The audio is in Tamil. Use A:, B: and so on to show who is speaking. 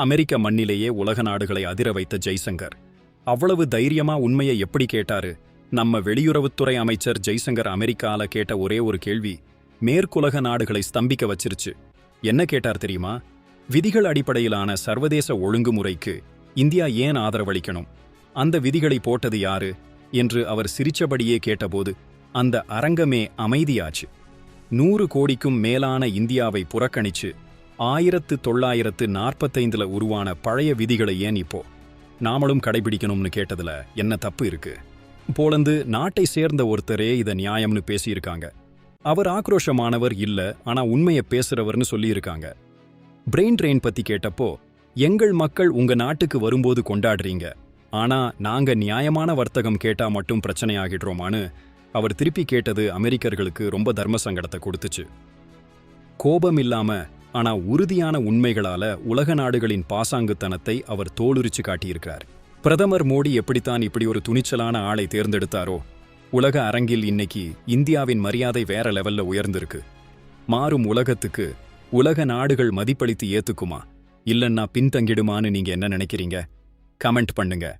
A: அமெரிக்க மண்ணிலேயே உலக நாடுகளை அதிர வைத்த ஜெய்சங்கர். அவ்வளவு தைரியமா உண்மையை எப்படி கேட்டாரு? நம்ம வெளியுறவுத்துறை அமைச்சர் ஜெய்சங்கர் அமெரிக்கால கேட்ட ஒரே ஒரு கேள்வி மேற்குலக நாடுகளை ஸ்தம்பிக்க வச்சிருச்சு. என்ன கேட்டார் தெரியுமா? விதிகள் அடிப்படையிலான சர்வதேச ஒழுங்குமுறைக்கு இந்தியா ஏன் ஆதரவளிக்கணும்? அந்த விதிகளை போட்டது யாரு? என்று அவர் சிரிச்சபடியே கேட்டபோது அந்த அரங்கமே அமைதியாச்சு. நூறு கோடிக்கும் மேலான இந்தியாவை புறக்கணிச்சு ஆயிரத்து தொள்ளாயிரத்து நாற்பத்தைந்துல உருவான பழைய விதிகளை ஏன் இப்போ? நாமளும் கடைபிடிக்கணும்னு கேட்டதுல என்ன தப்பு இருக்கு? போலந்து நாட்டை சேர்ந்த ஒருத்தரே இதை நியாயம்னு பேசியிருக்காங்க. அவர் ஆக்ரோஷமானவர் இல்லை ஆனா உண்மையை பேசுறவர்னு சொல்லியிருக்காங்க. பிரெயின் ட்ரெயின் பத்தி கேட்டப்போ எங்கள் மக்கள் உங்க நாட்டுக்கு வரும்போது கொண்டாடுறீங்க. ஆனா நாங்க நியாயமான வர்த்தகம் கேட்டா மட்டும் பிரச்சனையாகிடுறோமான்னு அவர் திருப்பி கேட்டது அமெரிக்கர்களுக்கு ரொம்ப தர்ம சங்கடத்தை கொடுத்துச்சு. கோபம் இல்லாம ஆனா உறுதியான உண்மைகளால உலக நாடுகளின் பாசாங்குத்தனத்தை அவர் தோலுரிச்சு காட்டியிருக்கிறார். பிரதமர் மோடி எப்படித்தான் இப்படி ஒரு துணிச்சலான ஆளை தேர்ந்தெடுத்தாரோ உலக அரங்கில் இன்னைக்கு இந்தியாவின் மரியாதை வேற லெவல்ல உயர்ந்திருக்கு. மாறும் உலகத்துக்கு உலக நாடுகள் மதிப்பளித்து ஏத்துக்குமா? இல்லன்னா பின்தங்கிடுமான்னு நீங்க என்ன நினைக்கிறீங்க? கமெண்ட் பண்ணுங்க.